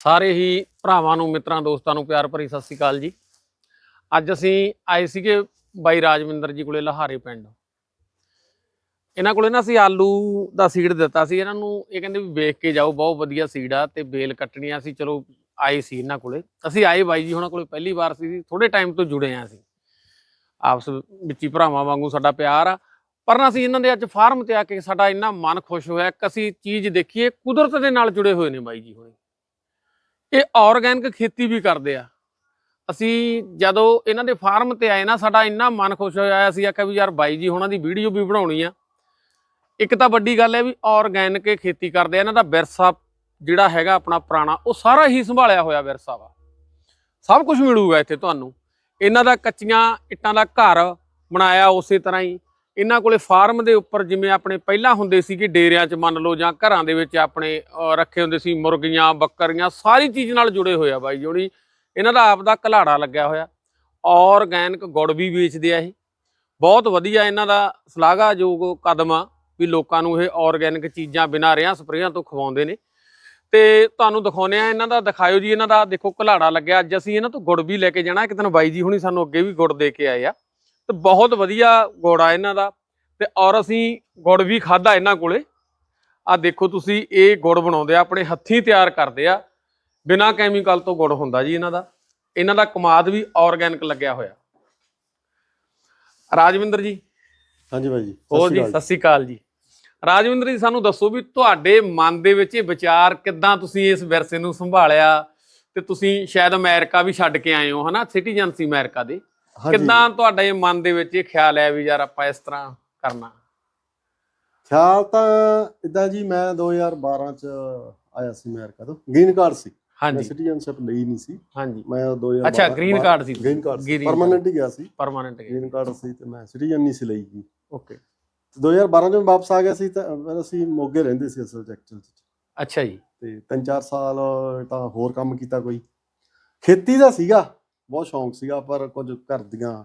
ਸਾਰੇ ਹੀ ਭਰਾਵਾਂ ਨੂੰ, ਮਿੱਤਰਾਂ, ਦੋਸਤਾਂ ਨੂੰ ਪਿਆਰ ਭਰੀ ਸਤਿ ਸ੍ਰੀ ਅਕਾਲ ਜੀ। ਅੱਜ ਅਸੀਂ ਆਏ ਸੀਗੇ ਬਾਈ ਰਾਜਵਿੰਦਰ ਜੀ ਕੋਲੇ ਲਹਾਰੇ ਪਿੰਡ। ਇਹਨਾਂ ਕੋਲੇ ਨਾ ਅਸੀਂ ਆਲੂ ਦਾ ਸੀਡ ਦਿੱਤਾ ਸੀ। ਇਹਨਾਂ ਨੂੰ ਇਹ ਕਹਿੰਦੇ ਵੀ ਵੇਖ ਕੇ ਜਾਓ, ਬਹੁਤ ਵਧੀਆ ਸੀਡ ਆ ਤੇ ਬੇਲ ਕੱਟਣੀ ਆ। ਅਸੀਂ ਚਲੋ ਆਏ ਸੀ ਇਹਨਾਂ ਕੋਲੇ। ਅਸੀਂ ਆਏ ਬਾਈ ਜੀ ਉਹਨਾਂ ਕੋਲੇ ਪਹਿਲੀ ਵਾਰ ਸੀ। ਥੋੜੇ ਟਾਈਮ ਤੋਂ ਜੁੜੇ ਆ ਅਸੀਂ। ਆਪਸ ਵਿੱਚ ਹੀ ਭਰਾਵਾਂ ਵਾਂਗੂ ਸਾਡਾ ਪਿਆਰ ਆ। ਪਰ ਨਾ ਅਸੀਂ ਇਹਨਾਂ ਦੇ ਅੱਜ ਫਾਰਮ ਤੇ ਆ ਕੇ ਸਾਡਾ ਇੰਨਾ ਮਨ ਖੁਸ਼ ਹੋਇਆ। ਕਿ ਅਸੀਂ ਚੀਜ਼ ਦੇਖੀਏ, ਕੁਦਰਤ ਦੇ ਨਾਲ ਜੁੜੇ ਹੋਏ ਨੇ ਬਾਈ ਜੀ ਹੁਣੇ। ਇਹ ਆਰਗੈਨਿਕ ਖੇਤੀ ਵੀ ਕਰਦੇ ਆ। ਅਸੀਂ ਜਦੋਂ ਇਹਨਾਂ ਦੇ ਫਾਰਮ ਤੇ ਆਏ ਨਾ, ਸਾਡਾ ਇੰਨਾ ਮਨ ਖੁਸ਼ ਹੋਇਆ ਅਸੀਂ ਆਖਿਆ ਵੀ ਯਾਰ ਬਾਈ ਜੀ ਉਹਨਾਂ ਦੀ ਵੀਡੀਓ ਵੀ ਬਣਾਉਣੀ ਆ। ਇੱਕ ਤਾਂ ਵੱਡੀ ਗੱਲ ਹੈ ਵੀ ਆਰਗੈਨਿਕ ਖੇਤੀ ਕਰਦੇ ਆ, ਇਹਨਾਂ ਦਾ ਵਿਰਸਾ ਜਿਹੜਾ ਹੈਗਾ ਆਪਣਾ ਪੁਰਾਣਾ, ਉਹ ਸਾਰਾ ਹੀ ਸੰਭਾਲਿਆ ਹੋਇਆ ਵਿਰਸਾ ਵਾ। ਸਭ ਕੁਝ ਮਿਲੂਗਾ ਇੱਥੇ ਤੁਹਾਨੂੰ। ਇਹਨਾਂ ਦਾ ਕੱਚੀਆਂ ਇੱਟਾਂ ਦਾ ਘਰ ਬਣਾਇਆ ਉਸੇ ਤਰ੍ਹਾਂ ਹੀ। ਇਹਨਾਂ ਕੋਲੇ ਫਾਰਮ ਦੇ ਉੱਪਰ ਜਿਵੇਂ ਆਪਣੇ ਪਹਿਲਾਂ ਹੁੰਦੇ ਸੀ ਕਿ ਡੇਰਿਆਂ 'ਚ ਮੰਨ ਲਓ ਜਾਂ ਘਰਾਂ ਦੇ ਵਿੱਚ ਆਪਣੇ ਰੱਖੇ ਹੁੰਦੇ ਸੀ ਮੁਰਗੀਆਂ, ਬੱਕਰੀਆਂ, ਸਾਰੀ ਚੀਜ਼ ਨਾਲ ਜੁੜੇ ਹੋਏ ਆ ਬਾਈ ਜੋੜੀ ਇਹਨਾਂ ਦਾ ਆਪ ਦਾ ਘਲਾੜਾ ਲੱਗਿਆ ਹੋਇਆ। ਆਰਗੈਨਿਕ ਗੁੜ ਵੀ ਵੇਚਦੇ ਆ ਇਹ। ਬਹੁਤ ਵਧੀਆ ਇਹਨਾਂ ਦਾ ਸ਼ਲਾਘਾਯੋਗ ਕਦਮ ਆ ਵੀ ਲੋਕਾਂ ਨੂੰ ਇਹ ਆਰਗੈਨਿਕ ਚੀਜ਼ਾਂ ਬਿਨਾਂ ਰਿਆਂ ਸਪਰੇਆਂ ਤੋਂ ਖਵਾਉਂਦੇ ਨੇ। ਤੇ ਤੁਹਾਨੂੰ ਦਿਖਾਉਨੇ ਆ ਇਹਨਾਂ ਦਾ, ਦਿਖਾਇਓ ਜੀ ਇਹਨਾਂ ਦਾ। ਦੇਖੋ ਘਲਾੜਾ ਲੱਗਿਆ। ਅੱਜ ਅਸੀਂ ਇਹਨਾਂ ਤੋਂ ਗੁੜ ਵੀ ਲੈ ਕੇ ਜਾਣਾ। ਇੱਕ ਦਿਨ ਬਾਈ ਜੀ ਹੁਣੀ ਸਾਨੂੰ ਅੱਗੇ ਵੀ ਗੁੜ ਦੇ ਕੇ ਆਏ ਆ। ਤੇ ਬਹੁਤ ਵਧੀਆ ਗੁੜ ਆ ਇਹਨਾਂ ਦਾ ਤੇ ਔਰ ਅਸੀਂ ਗੁੜ ਵੀ ਖਾਦਾ ਇਹਨਾਂ ਕੋਲੇ। ਆ ਦੇਖੋ ਤੁਸੀਂ ਇਹ ਗੁੜ ਬਣਾਉਂਦੇ ਆ ਆਪਣੇ ਹੱਥੀਂ ਤਿਆਰ ਕਰਦੇ ਆ। ਬਿਨਾਂ ਕੈਮੀਕਲ ਤੋਂ ਗੁੜ ਹੁੰਦਾ ਜੀ ਇਹਨਾਂ ਦਾ। ਇਹਨਾਂ ਦਾ ਕਮਾਦ ਵੀ ਆਰਗੈਨਿਕ ਲੱਗਿਆ ਹੋਇਆ। ਰਾਜਵਿੰਦਰ ਜੀ। ਹਾਂਜੀ ਭਾਈ ਜੀ ਹੋਰ ਜੀ ਸਤਿ ਸ੍ਰੀ ਅਕਾਲ ਜੀ। ਰਾਜਵਿੰਦਰ ਜੀ ਸਾਨੂੰ ਦੱਸੋ ਵੀ ਤੁਹਾਡੇ ਮਨ ਦੇ ਵਿੱਚ ਇਹ ਵਿਚਾਰ ਕਿੱਦਾਂ ਤੁਸੀਂ ਇਸ ਵਿਰਸੇ ਨੂੰ ਸੰਭਾਲਿਆ? ਤੇ ਤੁਸੀਂ ਸ਼ਾਇਦ ਅਮਰੀਕਾ ਵੀ ਛੱਡ ਕੇ ਆਏ ਹੋ ਹਨਾ? ਸਿਟੀਜ਼ਨ ਸੀ ਅਮਰੀਕਾ ਦੇ। ਕਿੱਦਾਂ ਤੁਹਾਡੇ ਮਨ ਦੇ ਵਿੱਚ ਇਹ ਖਿਆਲ ਆਇਆ ਵੀ ਯਾਰ ਆਪਾਂ ਇਸ ਤਰ੍ਹਾਂ ਕਰਨਾ? ਖਿਆਲ ਤਾਂ ਇਦਾਂ ਜੀ ਮੈਂ 2012 ਚ ਆਇਆ ਸੀ ਅਮਰੀਕਾ ਤੋਂ ਗ੍ਰੀਨ ਕਾਰਡ ਸੀ। ਹਾਂਜੀ। ਸਿਟੀਜ਼ਨਸ਼ਿਪ ਲਈ ਨਹੀਂ ਸੀ। ਹਾਂਜੀ। ਮੈਂ 2012 ਅੱਛਾ ਗ੍ਰੀਨ ਕਾਰਡ ਸੀ ਗ੍ਰੀਨ ਕਾਰਡ ਪਰਮਨੈਂਟ ਹੀ ਗਿਆ ਸੀ। ਪਰਮਾਨੈਂਟ ਗ੍ਰੀਨ ਕਾਰਡ ਸੀ ਤੇ ਮੈਂ ਸਿਟੀਜ਼ਨ ਨਹੀਂ ਸੀ ਲਈ ਜੀ। ਓਕੇ ਤੇ 2012 ਚ ਮੈਂ ਵਾਪਸ ਆ ਗਿਆ ਸੀ ਤਾਂ ਅਸੀਂ ਮੋਗੇ ਰਹਿੰਦੇ ਸੀ ਅਸਲ ਚ ਐਕਚੁਅਲ ਚ। ਅੱਛਾ ਜੀ। ਤੇ ਤਿੰਨ ਚਾਰ ਸਾਲ ਤਾਂ ਹੋਰ ਕੰਮ ਕੀਤਾ ਕੋਈ। ਖੇਤੀ ਦਾ ਸੀਗਾ। ਬਹੁਤ ਸ਼ੌਂਕ ਸੀਗਾ ਪਰ ਕੁਝ ਘਰ ਦੀਆਂ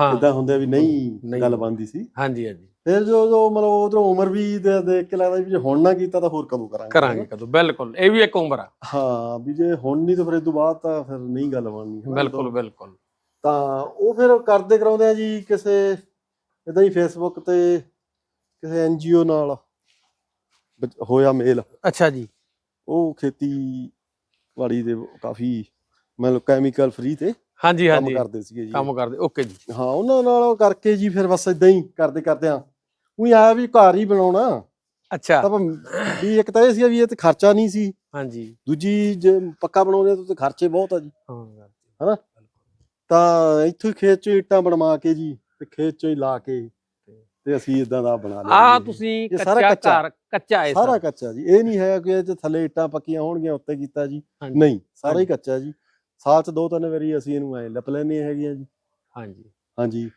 ਹਾਂ। ਇਦਾਂ ਹੁੰਦੇ ਵੀ ਨਹੀਂ। ਗੱਲ ਬਣਦੀ ਸੀ। ਹਾਂਜੀ ਹਾਂਜੀ। ਫਿਰ ਜੋ ਜੋ ਮਤਲਬ ਉਧਰੋਂ ਉਮਰ ਵੀ ਦੇ- ਦੇਖ ਕੇ ਲੱਗਦਾ ਵੀ ਜੇ ਹੁਣ ਨਾ ਕੀਤਾ ਤਾਂ ਹੋਰ ਕਦੋਂ ਕਰਾਂਗੇ। ਕਰਾਂਗੇ ਕਦੋਂ ਬਿਲਕੁਲ। ਇਹ ਵੀ ਇੱਕ ਉਮਰ ਆ। ਹਾਂ ਵੀ ਜੇ ਹੁਣ ਨਹੀਂ ਤਾਂ ਫਿਰ ਇਹ ਤੋਂ ਬਾਅਦ ਤਾਂ ਫਿਰ ਨਹੀਂ ਗੱਲ ਬਣਨੀ ਹਨਾ। ਬਿਲਕੁਲ ਬਿਲਕੁਲ। ਤਾਂ ਉਹ ਫਿਰ ਕਰਦੇ ਕਰਾਉਂਦੇ ਆ ਜੀ ਕਿਸੇ ਇਦਾਂ ਹੀ ਫੇਸਬੁੱਕ ਤੇ ਕਿਸੇ ਐਨਜੀਓ ਨਾਲ ਵਿੱਚ ਹੋਇਆ ਮੇਲ। ਅੱਛਾ ਜੀ। ਉਹ ਖੇਤੀ ਵਾੜੀ ਦੇ ਕਾਫੀ ਮਤਲਬ ਕੈਮੀਕਲ ਫ੍ਰੀ ਤੇ ਹਾਂਜੀ ਕੰਮ ਹਾਂਜੀ। ਕਰਦੇ ਸੀਗੇ ਜੀ। ਕੰਮ ਕਰਦੇ ਓਕੇ ਜੀ। ਹਾਂ ਉਹਨਾਂ ਨਾਲ ਕਰਕੇ ਜੀ ਫਿਰ ਬਸ ਇਦਾਂ ਹੀ ਕਰਦੇ ਕਰਦੇ ਆ ਉਹੀ ਆਇਆ ਵੀ ਘਰ ਹੀ ਬਣਾਉਣਾ। ਅੱਛਾ। ਤਾਂ ਆਪਾਂ ਵੀ ਇੱਕ ਤਾਂ ਇਹ ਸੀ ਵੀ ਇਹ ਤੇ ਖਰਚਾ ਨਹੀਂ ਸੀ। ਹਾਂਜੀ। ਦੂਜੀ ਜੇ ਪੱਕਾ ਬਣਾਉਂਦੇ ਤਾਂ ਤੇ ਖਰਚੇ ਬਹੁਤ ਆ ਜੀ। ਹਾਂ ਤਾਂ ਇੱਥੋਂ ਹੀ ਖੇਤ ਚੋਂ ਇੱਟਾਂ ਬਣਵਾ ਕੇ ਜੀ ਤੇ ਖੇਤ ਚੋਂ ਹੀ ਲਾ ਕੇ ਤੇ ਅਸੀਂ ਇਦਾਂ ਦਾ ਬਣਾ ਲਿਆ ਆ ਜੀ। ਤੁਸੀਂ ਇਹ ਸਾਰਾ ਕੱਚਾ ਕੱਚਾ। ਘਰ ਕੱਚਾ ਹੈ ਸਾਰਾ ਕੱਚਾ ਜੀ। ਇਹ ਨਹੀਂ ਹੈ ਕਿ ਇਹ 'ਚ ਥੱਲੇ ਇੱਟਾਂ ਪੱਕੀਆਂ ਹੋਣਗੀਆਂ ਉੱਤੇ ਕੀਤਾ ਜੀ। ਹਾਂਜੀ। ਨਹੀਂ ਸਾਰਾ ਹੀ ਹਾਂਜੀ। ਕੱਚਾ ਜੀ। ਸਾਲ ਚ ਦੋ ਤਿੰਨ ਵਾਰੀ ਅਸੀਂ ਇਹਨੂੰ ਐ ਲਿਪ ਲੈਣੇ ਹੈਗੀਆਂ ਜੀ। ਹਾਂਜੀ। ਹਾਂਜੀ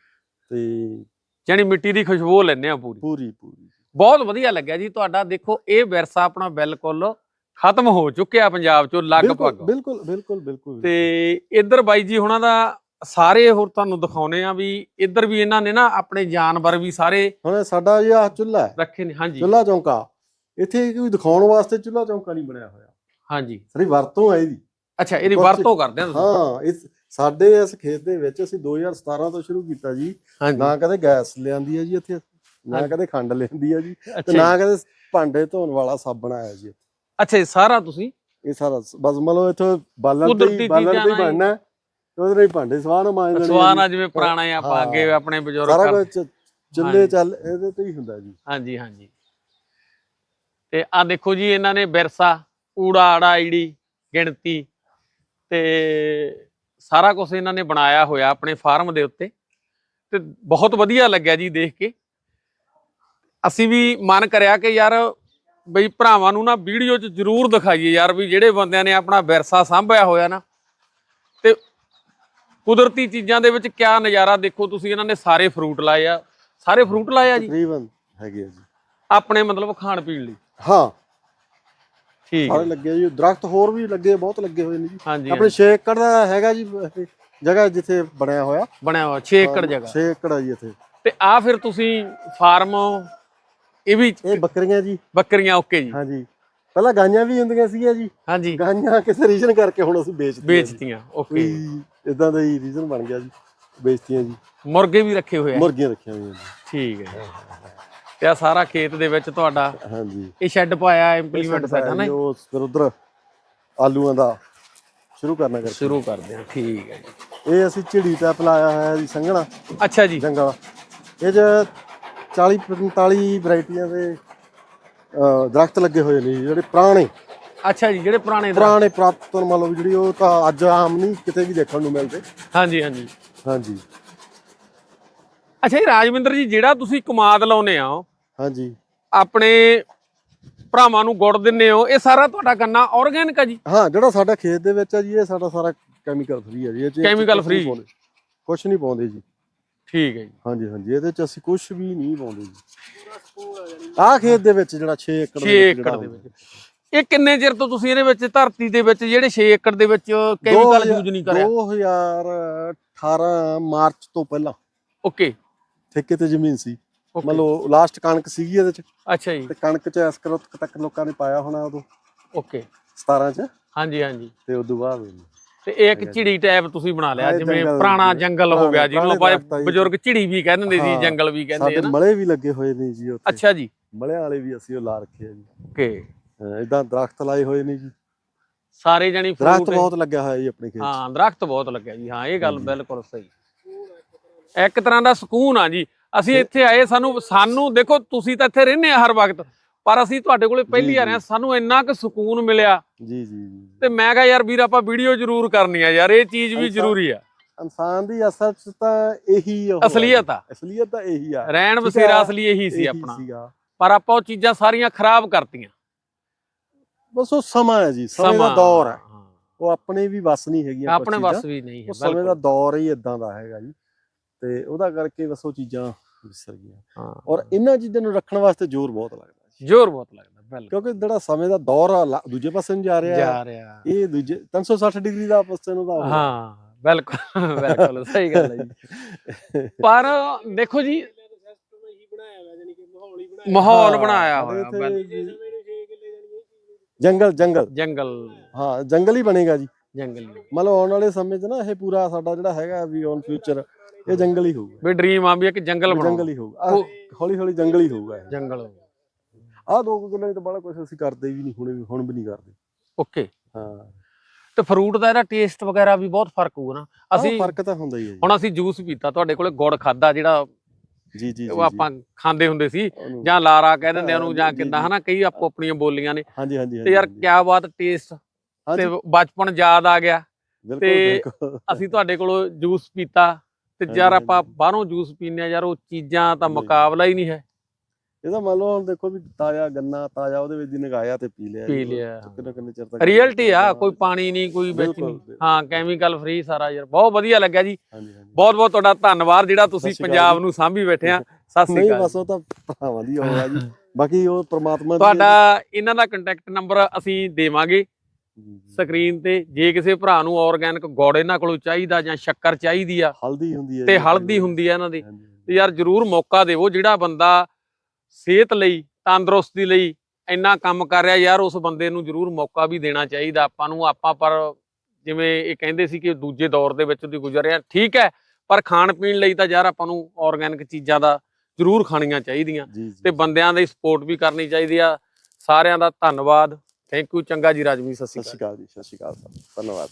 ਤੇ ਜਾਨੀ ਮਿੱਟੀ ਦੀ ਖੁਸ਼ਬੂ ਲੈਣੇ ਆ ਪੂਰੀ। ਪੂਰੀ ਪੂਰੀ। ਬਹੁਤ ਵਧੀਆ ਲੱਗਿਆ ਜੀ। ਤੁਹਾਡਾ ਦੇਖੋ ਇਹ ਵਿਰਸਾ ਆਪਣਾ ਬਿਲਕੁਲ ਖਤਮ ਹੋ ਚੁੱਕਿਆ ਪੰਜਾਬ ਚੋਂ ਲਗਭਗ। ਬਿਲਕੁਲ ਬਿਲਕੁਲ ਬਿਲਕੁਲ ਤੇ ਇੱਧਰ ਬਾਈ ਜੀ ਹੁਣਾਂ ਦਾ ਸਾਰੇ ਹੋਰ ਤੁਹਾਨੂੰ ਦਿਖਾਉਨੇ ਆ ਵੀ ਇੱਧਰ ਵੀ ਇਹਨਾਂ ਨੇ ਨਾ ਆਪਣੇ ਜਾਨਵਰ ਵੀ ਸਾਰੇ ਹੁਣ ਸਾਡਾ ਇਹ ਆ ਚੁੱਲ੍ਹਾ ਰੱਖੇ ਨੇ ਹਾਂਜੀ। ਚੁੱਲ੍ਹਾ ਚੌਂਕਾ। ਇੱਥੇ ਕੋਈ ਦਿਖਾਉਣ ਵਾਸਤੇ ਚੁੱਲ੍ਹਾ ਚੌਂਕਾ ਨਹੀਂ ਬਣਿਆ ਹੋਇਆ। ਹਾਂਜੀ। ਸਾਡੀ ਵਰਤੋਂ ਹੈ ਇਹਦੀ। ਅੱਛਾ ਇਹਦੀ ਕੁਛ- ਵਰਤੋਂ ਕਰਦੇ ਆ ਤੁਸੀਂ ਹਾਂ ਇਸ ਸਾਡੇ ਇਸ ਖੇਤ ਦੇ ਵਿੱਚ ਅਸੀਂ 2017 ਤੋਂ ਸ਼ੁਰੂ ਕੀਤਾ ਜੀ ਹਾਂਜੀ ਨਾ ਕਦੇ ਗੈਸ ਲਿਆਂਦੀ ਹੈ ਜੀ ਇੱਥੇ ਨਾ। ਕਦੇ ਖੰਡ ਲਿਆਂਦੀ ਹੈ ਜੀ ਤੇ। ਨਾ ਕਦੇ ਭਾਂਡੇ ਧੋਣ ਵਾਲਾ ਸਾਬਣ ਆਇਆ ਜੀ ਅੱਛਾ ਇਹ ਸਾਰਾ ਤੁਸੀਂ ਇਹ ਸਾਰਾ ਸ- ਬਸ ਮਤਲਬ ਇੱਥੋਂ ਬਾਲਣ ਤੇ ਕੁਦਰਤੀ ਬਾਲਣ ਤੇ ਚੀਜ਼ਾਂ ਹੀ ਨਾਲ ਹੀ। ਬਣਨਾ ਤੇ ਉਹਦੇ ਨਾਲ ਹੀ ਭਾਂਡੇ ਸਵਾਨ ਮਾਂਜ ਲੈਣੇ ਸਵਾਨ ਆ ਜਿਵੇਂ ਪੁਰਾਣਾ ਆਪਾਂ ਹਾਂ। ਅੱਗੇ ਆਪਣੇ ਬਜ਼ੁਰਗ ਸਾਰਾ ਕਰਦੇ ਕੁਝ ਚੁੱਲ੍ਹੇ ਹਾਂਜੀ। ਚੱਲ ਇਹਦੇ ਤੇ ਹੀ ਹੁੰਦਾ ਜੀ ਹਾਂਜੀ ਹਾਂਜੀ ਤੇ ਆ ਦੇਖੋ ਜੀ ਇਹਨਾਂ ਨੇ ਵਿਰਸਾ ਊੜਾ ਆੜਾ ਈੜੀ ਗਿਣਤੀ ਤੇ ਸਾਰਾ ਕੁਝ ਇਹਨਾਂ ਨੇ ਬਣਾਇਆ ਹੋਇਆ ਆਪਣੇ ਫਾਰਮ ਦੇ ਉੱਤੇ ਤੇ ਬਹੁਤ ਵਧੀਆ ਲੱਗਿਆ ਜੀ ਦੇਖ ਕੇ। ਅਸੀਂ ਵੀ ਮਨ ਕਰਿਆ ਕਿ ਯਾਰ ਬਈ ਭਰਾਵਾਂ ਨੂੰ ਨਾ ਵੀਡੀਓ 'ਚ ਜ਼ਰੂਰ ਦਿਖਾਈਏ ਯਾਰ ਵੀ ਜਿਹੜੇ ਬੰਦਿਆਂ ਨੇ ਆਪਣਾ ਵਿਰਸਾ ਸਾਂਭਿਆ ਹੋਇਆ ਨਾ। ਤੇ ਕੁਦਰਤੀ ਚੀਜ਼ਾਂ ਦੇ ਵਿੱਚ ਕਿਆ ਨਜ਼ਾਰਾ ਦੇਖੋ ਤੁਸੀਂ ਇਹਨਾਂ ਨੇ ਸਾਰੇ ਫਰੂਟ ਲਾਏ ਆ। ਸਾਰੇ ਫਰੂਟ ਲਾਏ ਆ ਜੀ? ਤਕਰੀਬਨ ਹੈਗੇ ਆ ਜੀ। ਆਪਣੇ ਮਤਲਬ ਖਾਣ ਪੀਣ ਲਈ। ਹਾਂ। ਠੀਕ ਸਾਰੇ ਲੱਗੇ ਜੀ। ਦਰਖਤ ਹੋਰ ਵੀ ਲੱਗੇ ਬਹੁਤ ਲੱਗੇ ਹੋਏ ਨੇ ਜੀ। ਆਪਣੇ 6 ਏਕੜ ਦਾ ਹੈਗਾ ਜੀ ਜਗ੍ਹਾ ਜਿੱਥੇ ਬਣਿਆ ਹੋਇਆ। ਬਣਿਆ ਹੋਇਆ 6 ਏਕੜ ਜਗ੍ਹਾ। 6 ਏਕੜ ਆ ਜੀ ਇੱਥੇ। ਤੇ ਆ ਫਿਰ ਤੁਸੀਂ ਫਾਰਮ ਇਹ ਵੀ ਇਹ ਬੱਕਰੀਆਂ ਜੀ। ਬੱਕਰੀਆਂ ਓਕੇ ਜੀ। ਹਾਂਜੀ। ਪਹਿਲਾਂ ਗਾਈਆਂ ਵੀ ਹੁੰਦੀਆਂ ਸੀਗੀਆਂ ਜੀ। ਹਾਂਜੀ। ਗਾਈਆਂ ਕਿਸੇ ਰੀਜਨ ਕਰਕੇ ਹੁਣ ਅਸੀਂ ਵੇਚਤੀਆਂ। ਵੇਚਤੀਆਂ ਓਕੇ ਇਦਾਂ ਦਾ ਹੀ ਰੀਜਨ ਬਣ ਗਿਆ ਜੀ ਵੇਚਤੀਆਂ ਜੀ। ਮੁਰਗੇ ਵੀ ਰੱਖੇ ਹੋਏ ਆ। ਮੁਰਗੀਆਂ ਰੱਖੀਆਂ ਹੋਈਆਂ ਜੀ। ਠੀਕ ਹੈ ਤੇ ਆ ਸਾਰਾ ਖੇਤ ਦੇ ਵਿੱਚ ਤੁਹਾਡਾ ਹਾਂਜੀ। ਇਹ ਸ਼ੈੱਡ ਪਾਇਆ ਇੰਪਲੀਮੈਂਟ ਸਾਡਾ ਨਾ ਉਹ ਫਿਰ ਉਧਰ ਆਲੂਆਂ ਦਾ ਸ਼ੁਰੂ ਕਰਨਾ ਕਰਕੇ। ਸ਼ੁਰੂ ਕਰਦੇ ਹਾਂ ਠੀਕ ਹੈ ਜੀ। ਇਹ ਅਸੀਂ ਝਿੜੀ ਟੈਪ ਲਾਇਆ ਹੋਇਆ ਜੀ ਸੰਘਣਾ। ਅੱਛਾ ਜੀ। ਜੰਗਲ ਇਹ 'ਚ 40 45 ਵੈਰਾਈਟੀਆਂ ਦੇ ਅਹ, ਦਰਖਤ ਲੱਗੇ ਹੋਏ ਨੇ ਜੀ, ਜਿਹੜੇ ਪੁਰਾਣੇ। ਅੱਛਾ ਜੀ ਜਿਹੜੇ ਪੁਰਾਣੇ ਦਰਖਤ- ਪੁਰਾਣੇ ਪ੍ਰਾਪਤਨ ਮੰਨ ਲਓ ਵੀ ਜਿਹੜੀ ਉਹ ਤਾਂ ਅੱਜ ਆਮ ਨਹੀਂ ਕਿਤੇ ਵੀ ਦੇਖਣ ਨੂੰ ਮਿਲਦੇ। ਹਾਂਜੀ ਹਾਂਜੀ। ਹਾਂਜੀ। ਅੱਛਾ ਜੀ ਰਾਜਵਿੰਦਰ ਜੀ ਜਿਹੜਾ ਤੁਸੀਂ ਕਮਾਦ ਲਾਉਨੇ ਆ ਹਾਂਜੀ। ਆਪਣੇ ਭਰਾਵਾਂ ਨੂੰ ਗੁੜ ਦਿੰਨੇ ਹੋ। ਇਹ ਸਾਰਾ ਤੁਹਾਡਾ ਗੰਨਾ ਆਰਗੈਨਿਕ ਆ ਜੀ? ਹਾਂ ਜਿਹੜਾ ਸਾਡਾ ਖੇਤ ਦੇ ਵਿੱਚ ਆ ਜੀ ਇਹ ਸਾਡਾ ਸਾਰਾ ਕੈਮੀਕਲ ਫ੍ਰੀ ਹੈ ਜੀ। ਇਹ 'ਚ Chemical free? ਕੁਝ ਨਹੀਂ ਪਾਉਂਦੇ ਜੀ। ਠੀਕ ਹੈ ਜੀ। ਹਾਂਜੀ ਹਾਂਜੀ। ਇਹਦੇ ਚ ਅਸੀਂ ਕੁਝ ਵੀ ਨਹੀਂ ਪਾਉਂਦੇ ਜੀ। ਆਹ ਖੇਤ ਦੇ ਵਿੱਚ ਜਿਹੜਾ 6 ਏਕੜ 6 ਏਕੜ ਦੇ ਵਿੱਚ। ਇਹ ਕਿੰਨੇ ਚਿਰ ਤੋਂ ਤੁਸੀਂ ਇਹਦੇ ਵਿੱਚ ਧਰਤੀ ਦੇ ਵਿੱਚ ਜਿਹੜੇ 6 ਏਕੜ ਦੇ ਵਿੱਚ ਕੈਮੀਕਲ ਯੂਜ਼ ਨਹੀਂ ਕਰਿਆ? 2018 ਮਾਰਚ ਤੋਂ ਪਹਿਲਾਂ ਓਕੇ ਠੇਕੇ ਤੇ ਜ਼ਮੀਨ ਸੀ। ਮੰਨ ਲਓ ਲਾਸਟ ਕਣਕ ਸੀਗੀ ਇਹਦੇ ਚ। ਅੱਛਾ ਜੀ। ਤੇ ਕਣਕ ਚ ਇਸ ਕਰੋ ਤੱਕ ਲੋਕਾਂ ਨੇ ਪਾਇਆ ਹੋਣਾ ਉਦੋਂ। ਓਕੇ 17 ਚ। ਹਾਂਜੀ ਹਾਂਜੀ। ਤੇ ਉਦੋਂ ਬਾਅਦ ਤੇ ਇਹ ਇੱਕ ਝਿੜੀ ਟੈਪ ਤੁਸੀਂ ਬਣਾ ਲਿਆ ਜਿਵੇਂ ਪੁਰਾਣਾ ਜੰਗਲ ਹੋ ਗਿਆ ਜਿਹਨੂੰ ਆਪਾਂ ਦਰਖਤ। ਬਜ਼ੁਰਗ ਝਿੜੀ ਵੀ ਕਹਿੰਦੇ ਹੁੰਦੇ ਸੀ ਜੰਗਲ ਵੀ ਕਹਿੰਦੇ ਸਾਡੇ ਆ ਨਾ। ਮਲੇ ਵੀ ਲੱਗੇ ਹੋਏ ਨੇ ਜੀ ਉੱਥੇ। ਅੱਛਾ ਜੀ। ਮਲਿਆਂ ਵਾਲੇ ਵੀ ਅਸੀਂ ਉਹ ਲਾ ਰੱਖੇ ਆ ਜੀ। ਓਕੇ ਇਦਾਂ ਦਰਖਤ ਲਾਏ ਹੋਏ ਨੇ ਜੀ। ਸਾਰੇ ਜਣੀ ਦਰਖਤ fruit- ਬਹੁਤ ਲੱਗਿਆ ਹੋਇਆ ਜੀ ਆਪਣੇ ਖੇਤ। ਹਾਂ ਦਰਖਤ ਬਹੁਤ ਲੱਗਿਆ ਜੀ। ਹਾਂ ਇਹ ਗੱਲ ਬਿਲਕੁਲ ਸਹੀ। ਇੱਕ ਤਰ੍ਹਾਂ ਦਾ ਸਕੂਨ ਆ ਜੀ। ਅਸੀਂ ਇੱਥੇ ਆਏ ਸਾਨੂੰ ਸਾਨੂੰ ਦੇਖੋ ਤੁਸੀਂ ਤਾਂ ਇੱਥੇ ਰਹਿੰਦੇ ਆ ਹਰ ਵਕਤ ਪਰ ਅਸੀਂ ਤੁਹਾਡੇ ਕੋਲੇ ਪਹਿਲੀ ਆ ਰਹੇ ਹਾਂ ਸਾਨੂੰ ਇੰਨਾ ਕੁ ਸਕੂਨ ਮਿਲਿਆ। ਜੀ ਜੀ ਤੇ ਮੈਂ ਕਿਹਾ ਯਾਰ ਵੀਰ ਆਪਾਂ ਵੀਡੀਓ ਜ਼ਰੂਰ ਕਰਨੀ ਆ ਯਾਰ ਇਹ ਚੀਜ਼ ਵੀ। ਜ਼ਰੂਰੀ ਆ। ਇਨਸਾਨ ਦੀ ਅਸਲ ਚ ਤਾਂ ਇਹੀ ਉਹ ਆ। ਅਸਲੀਅਤ ਆ। ਅਸਲੀਅਤ ਤਾਂ ਇਹੀ ਆ। ਰਹਿਣ ਬਸੇਰਾ ਆ, ਅਸਲੀ ਇਹੀ ਸੀ ਆਪਣਾ। ਪਰ ਆਪਾਂ ਉਹ ਚੀਜ਼ਾਂ ਸਾਰੀਆਂ ਖਰਾਬ ਕਰਤੀਆਂ। ਬਸ ਉਹ ਸਮਾਂ ਹੈ ਜੀ ਸਮੇਂ ਦਾ ਦੌਰ ਹੈ। ਉਹ ਆਪਣੇ ਵੀ ਵਸ ਨਹੀਂ ਹੈਗੀਆਂ ਕੁਛ ਆਪਣੇ। ਵੱਸ ਵੀ ਨਹੀਂ ਹੈ ਸਮੇਂ ਦਾ ਦੌਰ ਹੀ ਇਦਾਂ ਦਾ ਹੈਗਾ ਜੀ। ਤੇ ਉਹਦਾ ਕਰਕੇ ਬਸ ਉਹ ਚੀਜ਼ਾਂ ਵਿਸਰ ਗਈਆਂ। ਹਾਂ। ਔਰ ਇਹਨਾਂ ਚੀਜ਼ਾਂ ਨੂੰ ਰੱਖਣ ਵਾਸਤੇ ਜ਼ੋਰ ਬਹੁਤ ਲੱਗਦਾ ਜ਼ੋਰ ਬਹੁਤ ਲੱਗਦਾ ਬਿਲਕੁਲ। ਕਿਉਂਕਿ ਜਿਹੜਾ ਸਮੇਂ ਦਾ ਦੌਰ ਆ ਲਾ- ਦੂਜੇ ਪਾਸੇ ਨੂੰ ਜਾ ਰਿਹਾ। ਜਾ ਰਿਹਾ। ਇਹ ਦੂਜੇ 360 ਡਿਗਰੀ ਦਾ ਪਾਸੇ ਨੂੰ ਦਾ ਹੋ ਬਿਲਕੁਲ ਬਿਲਕੁਲ ਸਹੀ ਗੱਲ ਹੈ ਜੀ। ਪਰ ਦੇਖੋ ਜੀ ਮਾਹੌਲ ਹਾਂ, ਬਣਾਇਆ ਹੋਇਆ ਇੱਥੇ ਬਿਲ- ਜੀ- ਜੰਗਲ ਜੰਗਲ। ਜੰਗਲ। ਹਾਂ ਜੰਗਲ ਹੀ ਬਣੇਗਾ ਜੀ। ਜੰਗਲ ਮਤਲਬ ਆਉਣ ਵਾਲੇ ਸਮੇਂ 'ਚ ਨਾ ਇਹ ਪੂਰਾ ਸਾਡਾ ਜਿਹੜਾ ਹੈਗਾ ਵੀ ਔਨ ਫਿਊਚਰ ਇਹ ਜੰਗਲ ਹੀ ਹੋਊਗਾ। ਵੀ ਡ੍ਰੀਮ ਆ ਵੀ ਇੱਕ ਜੰਗਲ ਬਣਾਓ ਜੰਗਲ ਹੀ ਹੋਊਗਾ। ਹੌਲੀ ਹੌਲੀ ਜੰਗਲ ਹੀ ਹੋਊਗਾ ਇਹ। ਜੰਗਲ ਆਹ ਦੋ ਕੁ ਗੱਲਾਂ ਤਾਂ ਬੜਾ ਕੁਝ ਅਸੀਂ ਕਰਦੇ ਵੀ ਨਹੀਂ ਹੁਣ ਵੀ ਹੁਣ ਵੀ ਨਹੀਂ ਕਰਦੇ। ਓਕੇ। ਹਾਂ। ਤੇ ਫਰੂਟ ਦਾ ਇਹਦਾ ਟੇਸਟ ਵਗੈਰਾ ਵੀ ਬਹੁਤ ਫ਼ਰਕ ਹੋਊ ਨਾ। ਅਸੀਂ ਅਸੀਂ ਫ਼ਰਕ ਤਾਂ ਹੁੰਦਾ ਹੀ ਹੈ ਹੁਣ ਅਸੀਂ ਜੂਸ ਪੀਤਾ ਤੁਹਾਡੇ ਕੋਲੇ ਗੁੜ ਖਾਦਾ ਜਿਹੜਾ ਜੀ ਜੀ ਉਹ ਆਪਾਂ ਖਾਂਦੇ ਹੁੰਦੇ ਸੀ। ਜਾਂ ਲਾਰਾ ਕਹਿ ਦਿੰਦੇ ਉਹਨੂੰ ਹਾਂ, ਜਾਂ ਕਿੱਦਾਂ। ਹਨਾ ਕਈ ਆਪੋ ਆਪਣੀਆਂ ਬੋਲੀਆਂ ਨੇ। ਹਾਂਜੀ ਹਾਂਜੀ ਤੇ ਯਾਰ ਹਾਂਜੀ, ਕਿਆ ਬਾਤ ਟੇਸਟ ਤੇ ਬਚਪਨ ਯਾਦ ਆ ਗਿਆ ਤੇ ਅਸੀਂ ਤੁਹਾਡੇ ਕੋਲੋਂ ਜੂਸ ਪੀਤਾ ਤੇ ਯਾਰ। ਆਪਾਂ ਬਾਹਰੋਂ ਜੂਸ ਪੀਨੇ ਆ ਯਾਰ ਉਹ ਚੀਜ਼ਾਂ ਤਾਂ। ਮੁਕਾਬਲਾ ਹੀ ਨਹੀਂ ਹੈ ਇਹਦਾ ਮੰਨ ਲਓ ਹੁਣ ਦੇਖੋ ਵੀ ਤਾਜ਼ਾ ਗੰਨਾ ਤਾਜ਼ਾ ਉਹਦੇ ਵਿੱਚ ਦੀ ਨਗਾਇਆ ਤੇ ਪੀ ਲਿਆ ਪੀ। ਲਿਆ ਕਿੰਨੇ ਕਿੰਨੇ ਚਿਰ ਤੱਕ ਰਿਐਲਿਟੀ ਆ ਕੋਈ ਪਾਣੀ ਨਹੀਂ ਕੋਈ ਵਿੱਚ ਨਹੀਂ। ਹਾਂ ਕੈਮੀਕਲ ਫ੍ਰੀ ਸਾਰਾ ਯਾਰ ਬਹੁਤ ਵਧੀਆ ਲੱਗਿਆ ਜੀ ਬਹੁਤ ਬਹੁਤ ਤੁਹਾਡਾ ਧੰਨਵਾਦ ਜਿਹੜਾ ਤੁਸੀਂ ਪੰਜਾਬ। ਨੂੰ ਸਾਂਭੀ ਬੈਠੇ ਆ ਸਤਿ ਸ੍ਰੀ ਨਹੀਂ ਅਕਾਲ ਬਸ ਉਹ ਤਾਂ ਭਰਾਵਾਂ ਦੀ ਹੋਇਆ ਜੀ ਬਾਕੀ ਉਹ ਪ੍ਰਮਾਤਮਾ ਤੁਹਾਡਾ ਇਹਨਾਂ ਦਾ ਕੰਟੈਕਟ ਨੰਬਰ ਅਸੀਂ ਦੇਵਾਂਗੇ। ਸਕਰੀਨ ਤੇ ਜੇ ਕਿਸੇ ਭਰਾ ਨੂੰ ਆਰਗੈਨਿਕ ਗੁੜ ਇਹਨਾਂ ਕੋਲੋਂ ਚਾਹੀਦਾ ਜਾਂ ਸ਼ੱਕਰ ਚਾਹੀਦੀ ਆ ਹਲਦੀ ਹੁੰਦੀ ਹੈ ਤੇ ਹਲਦੀ ਹੁੰਦੀ ਆ ਇਹਨਾਂ ਦੀ। ਤੇ ਯਾਰ ਜਰੂਰ ਮੌਕਾ ਦੇਵੋ ਜਿਹੜਾ ਬੰਦਾ ਸਿਹਤ ਲਈ ਤੰਦਰੁਸਤੀ ਲਈ ਇੰਨਾ ਕੰਮ ਕਰ ਰਿਹਾ ਯਾਰ ਉਸ ਬੰਦੇ ਨੂੰ ਜਰੂਰ ਮੌਕਾ ਵੀ ਦੇਣਾ ਚਾਹੀਦਾ। ਆਪਾਂ ਨੂੰ ਆਪਾਂ ਪਰ ਜਿਵੇਂ ਇਹ ਕਹਿੰਦੇ ਸੀ ਕਿ ਦੂਜੇ ਦੌਰ ਦੇ ਵਿੱਚ ਦੀ ਗੁਜ਼ਰ ਰਿਹਾ ਠੀਕ ਹੈ ਪਰ ਖਾਣ ਪੀਣ ਲਈ ਤਾਂ ਯਾਰ ਆਪਾਂ ਨੂੰ ਆਰਗੈਨਿਕ ਚੀਜ਼ਾਂ ਦਾ ਜਰੂਰ ਖਾਣੀਆਂ ਚਾਹੀਦੀਆਂ। ਤੇ ਬੰਦਿਆਂ ਦੀ ਸਪੋਰਟ ਵੀ ਕਰਨੀ ਚਾਹੀਦੀ ਆ। ਸਾਰਿਆਂ ਦਾ ਧੰਨਵਾਦ। ਥੈਂਕ ਯੂ ਚੰਗਾ ਜੀ ਰਾਜਵੀਰ, ਸਤਿ ਸ਼੍ਰੀ ਸਤਿ ਸ਼੍ਰੀ ਅਕਾਲ ਜੀ, ਸਤਿ ਸ਼੍ਰੀ ਅਕਾਲ ਸਰ, ਧੰਨਵਾਦ।